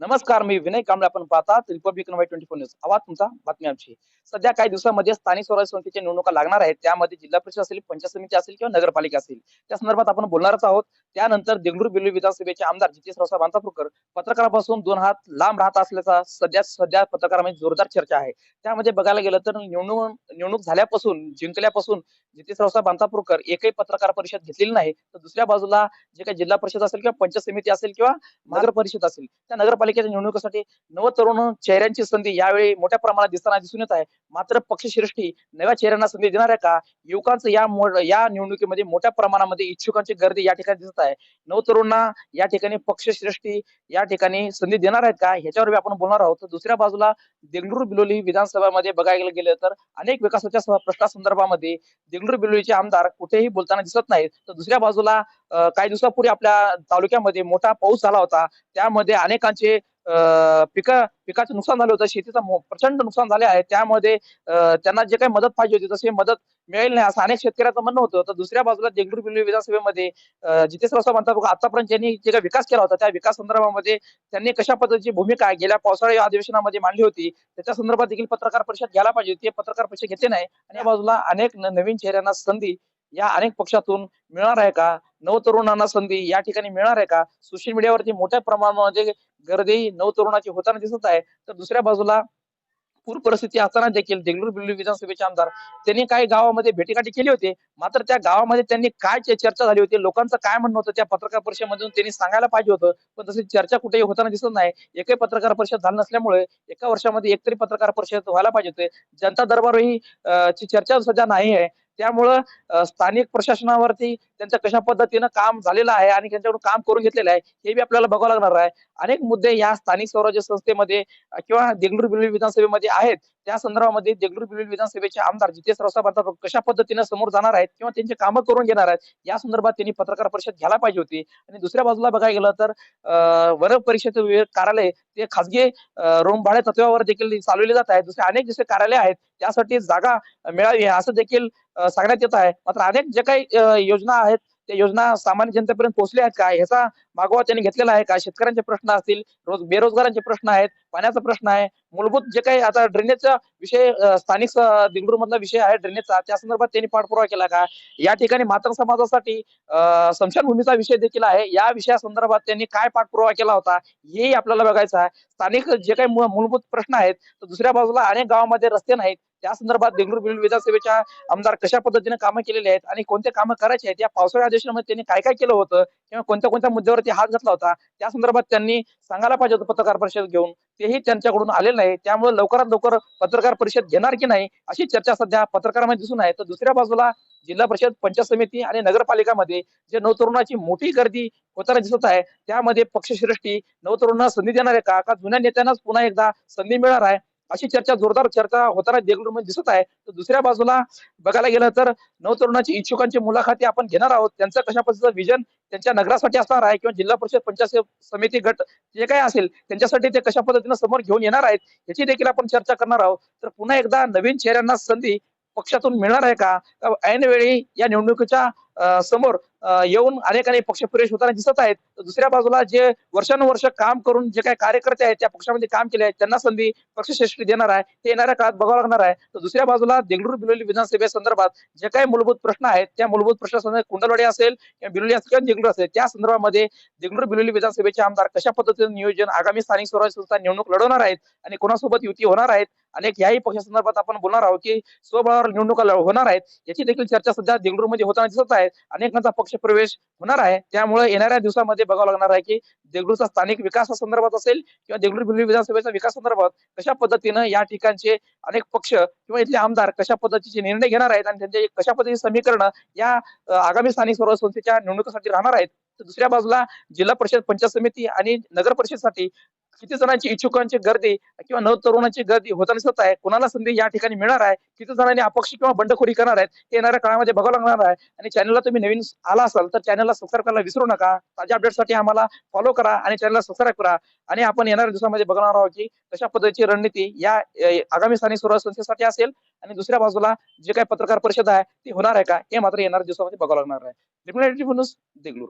नमस्कार मी विनय कांबळे. आपण पाहतात Republican Y twenty four news आवाज तुमचा बातमी आमची. सध्या काही दिवसामध्ये स्थानिक स्वराज्य संस्थेच्या निवडणुका लागणार आहेत. त्यामध्ये जिल्हा परिषद असेल पंचायत समिती असेल किंवा नगरपालिका असेल. त्या संदर्भात आपण बोलणारच आहोत. त्यानंतर देगलूर बिल्लू विधानसभेचे आमदार जितेश रावसाहेब अंतापूरकर पत्रकारापासून दोन हात लांब राहत असल्याचा सध्या सध्या पत्रकारामध्ये जोरदार चर्चा आहे. त्यामध्ये बघायला गेलं तर निवडणूक निवडणूक झाल्यापासून जिंकल्यापासून जितेश रावसाहेब अंतापूरकर एकही पत्रकार परिषद घेतलेली नाही. तर दुसऱ्या बाजूला जे काही जिल्हा परिषद असेल किंवा पंचायत समिती असेल किंवा नगर परिषद असेल त्या नगर महापालिकेच्या निवडणुकीसाठी नव तरुण चेहऱ्यांची संधी यावेळी मोठ्या प्रमाणात दिसताना दिसून येत आहे. मात्र पक्षश्रेष्ठी नव्या चेहऱ्यांना संधी देणार आहे का? युवकांचं या या निवडणुकीमध्ये मोठ्या प्रमाणामध्ये इच्छुकांची गर्दी या ठिकाणी दिसत आहे. नवतरुणांना या ठिकाणी पक्षश्रेष्ठी या ठिकाणी संधी देणार आहेत का? ह्याच्यावर आपण बोलणार आहोत. तर दुसऱ्या बाजूला देगलूर बिलोली विधानसभामध्ये बघायला गेलं तर अनेक विकासाच्या प्रश्नासंदर्भामध्ये देगलूर बिलोलीचे आमदार कुठेही बोलताना दिसत नाहीत. तर दुसऱ्या बाजूला काही दिवसापूर्वी आपल्या तालुक्यामध्ये मोठा पाऊस झाला होता. त्यामध्ये अनेकांचे पिका पिकाचं नुकसान झालं होतं. शेतीचं प्रचंड नुकसान झाले आहे. त्यामध्ये त्यांना जे काही मदत पाहिजे होती तशी मदत मिळेल नाही असं अनेक शेतकऱ्यांचं म्हणणं होतं. तर दुसऱ्या बाजूला देगलूर बिलोली विधानसभेमध्ये जितेश रावसाहेब म्हणतात आतापर्यंत ज्यांनी जे काही विकास केला होता त्या विकास संदर्भामध्ये त्यांनी कशा पद्धतीची भूमिका गेल्या पावसाळी अधिवेशनामध्ये मांडली होती त्याच्या संदर्भात देखील पत्रकार परिषद घ्यायला पाहिजे ते पत्रकार परिषद घेते नाही. आणि या बाजूला अनेक नवीन चेहऱ्यांना संधी या अनेक पक्षातून मिळणार आहे का? नवतरुणांना संधी या ठिकाणी मिळणार आहे का? सोशल मीडियावरती मोठ्या प्रमाणामध्ये गर्दी नवतरुणाची होताना दिसत आहे तर दुसऱ्या बाजूला पूर परिस्थिती असताना देखील देगलूर बिल्लू विधानसभेचे आमदार त्यांनी काही गावामध्ये भेटीगाठी केली होती. मात्र त्या गावामध्ये त्यांनी काय चर्चा झाली होती? लोकांचं काय म्हणणं होतं? त्या पत्रकार परिषदेमधून त्यांनी सांगायला पाहिजे होतं. पण तशी चर्चा कुठेही होताना दिसत नाही. एकही पत्रकार परिषद झाली नसल्यामुळे एका वर्षामध्ये एकतरी पत्रकार परिषद व्हायला पाहिजे होते. जनता दरबारही ही ची चर्चा सध्या नाही आहे. त्यामुळं स्थानिक प्रशासनावरती त्यांचं कशा पद्धतीनं काम झालेलं आहे आणि त्यांच्याकडून काम करून घेतलेलं आहे हे बी आपल्याला बघावं लागणार आहे. अनेक मुद्दे या स्थानिक स्वराज्य संस्थेमध्ये किंवा देगलूर बिल्ली विधानसभेमध्ये आहेत. त्या संदर्भामध्ये देगलूर बिल्ली विधानसभेचे आमदार जितेश रावसाहेब कशा पद्धतीनं समोर जाणार आहेत किंवा त्यांची कामं करून घेणार आहेत या संदर्भात त्यांनी पत्रकार परिषद घ्यायला पाहिजे होती. आणि दुसऱ्या बाजूला बघायला गेलं तर वन परिषद कार्यालय ते खासगी रोम भाडे तत्वावर देखील चालवले जात आहे दुसरे अनेक जसे कार्यालय आहेत त्यासाठी जागा मिळावी असं देखील सांगण्यात येत आहे. मात्र अनेक जे काही योजना आहेत त्या योजना सामान्य जनतेपर्यंत पोहोचल्या आहेत का? ह्याचा मागोवा त्यांनी घेतलेला आहे. का शेतकऱ्यांचे प्रश्न असतील रोज बेरोजगारांचे प्रश्न आहेत पाण्याचा प्रश्न आहे. मूलभूत जे काही आता ड्रेनेजचा विषय स्थानिक दिंगरूर मधला विषय आहे ड्रेनेजचा त्या संदर्भात त्यांनी पाठपुरावा केला का? या ठिकाणी मातंग समाजासाठी अं, स्मशानभूमीचा विषय देखील आहे. या विषया संदर्भात त्यांनी काय पाठपुरावा केला होता हेही आपल्याला बघायचं आहे. स्थानिक जे काही मूलभूत प्रश्न आहेत तर दुसऱ्या बाजूला अनेक गावामध्ये रस्ते नाहीत. त्या संदर्भात बेंगळुरू बिल विधानसभेच्या आमदार कशा पद्धतीने कामं केलेली आहेत आणि कोणते कामं करायचे आहेत या पावसाळ्या अधिवेशनामध्ये त्यांनी काय काय केलं होतं किंवा कोणत्या कोणत्या मुद्द्यावर मुद्द्यावरती हात घातला होता त्या संदर्भात त्यांनी सांगायला पाहिजे होतं पत्रकार परिषद घेऊन. तेही त्यांच्याकडून आलेलं नाही. त्यामुळे लवकरात लवकर पत्रकार परिषद घेणार की नाही अशी चर्चा सध्या पत्रकारांमध्ये दिसून आहे. तर दुसऱ्या बाजूला जिल्हा परिषद पंचायत समिती आणि नगरपालिकामध्ये जे नवतरुणाची मोठी गर्दी होताना दिसत आहे त्यामध्ये पक्षश्रेष्ठी नवतरुणांना संधी देणार आहे का? का जुन्या नेत्यांनाच पुन्हा एकदा संधी मिळणार आहे? अशी चर्चा जोरदार चर्चा होताना देगलूरमध्ये दिसत आहे. तर दुसऱ्या बाजूला बघायला गेलं तर नवतरुणाची इच्छुकांची मुलाखती आपण घेणार आहोत. त्यांचं कशा पद्धतीचं विजन त्यांच्या नगरासाठी असणार आहे किंवा जिल्हा परिषद पंचायत समिती गट जे काही असेल त्यांच्यासाठी ते कशा पद्धतीनं समोर घेऊन येणार आहेत याची देखील आपण चर्चा करणार आहोत. तर पुन्हा एकदा नवीन चेहऱ्यांना संधी पक्षातून मिळणार आहे का? ऐनवेळी ऐन वेळी या निवडणुकीच्या समोर येऊन अनेकांनी पक्षप्रवेश होताना दिसत आहेत. दुसऱ्या बाजूला जे वर्षानुवर्ष काम करून जे काही कार्यकर्ते आहेत त्या पक्षामध्ये काम केले आहेत त्यांना संधी पक्षश्रेष्ठी देणार आहे. ते येणाऱ्या काळात बघावं लागणार आहे. तर दुसऱ्या बाजूला देगलूर बिलोली विधानसभेसंदर्भात जे काही मूलभूत प्रश्न आहेत त्या मूलभूत प्रश्नासंदर्भात कुंडलवाडी असेल किंवा बिलोली असेल किंवा देगलूर असेल त्या संदर्भामध्ये देगलूर बिलोली विधानसभेचे आमदार कशा पद्धतीने नियोजन आगामी स्थानिक स्वराज्य संस्था निवडणूक लढवणार आहेत आणि कोणासोबत युती होणार आहेत अनेक याही पक्षासंदर्भात आपण बोलणार आहोत की स्वबळावर निवडणुका होणार आहेत. याची देखील चर्चा सध्या देगडूरमध्ये होताना दिसत आहे. अनेकांचा पक्ष प्रवेश होणार आहे. त्यामुळे येणाऱ्या दिवसामध्ये बघावं लागणार आहे की देगडूरचा स्थानिक विकासा संदर्भात असेल किंवा देगडूर बिल्ली विधानसभेचा विकास संदर्भात कशा पद्धतीनं या ठिकाणचे अनेक पक्ष किंवा इथले आमदार कशा पद्धतीचे निर्णय घेणार आहेत आणि त्यांचे कशा पद्धतीचे समीकरण या आगामी स्थानिक स्वराज्य संस्थेच्या निवडणुकीसाठी राहणार आहेत. तर दुसऱ्या बाजूला जिल्हा परिषद पंचायत समिती आणि नगर परिषदसाठी किती जणांची इच्छुकांची गर्दी किंवा नव तरुणांची गर्दी होताना दिसत आहे कोणाला संधी या ठिकाणी मिळणार आहे किती जणांनी अपक्ष किंवा बंडखोरी करणार आहेत हे येणाऱ्या काळामध्ये बघावं लागणार आहे. आणि चॅनलला तुम्ही नवीन आला असाल तर चॅनलला सबस्क्राईब करायला विसरू नका. ताज्या अपडेटसाठी आम्हाला फॉलो करा आणि चॅनलला सबस्क्राईब करा. आणि आपण येणाऱ्या दिवसामध्ये बघणार आहोत की कशा पद्धतीची रणनीती या आगामी स्थानिक स्वराज्य संस्थेसाठी असेल आणि दुसऱ्या बाजूला जे काही पत्रकार परिषद आहे ती होणार आहे का हे मात्र येणाऱ्या दिवसामध्ये बघावं लागणार आहे. देगलूर.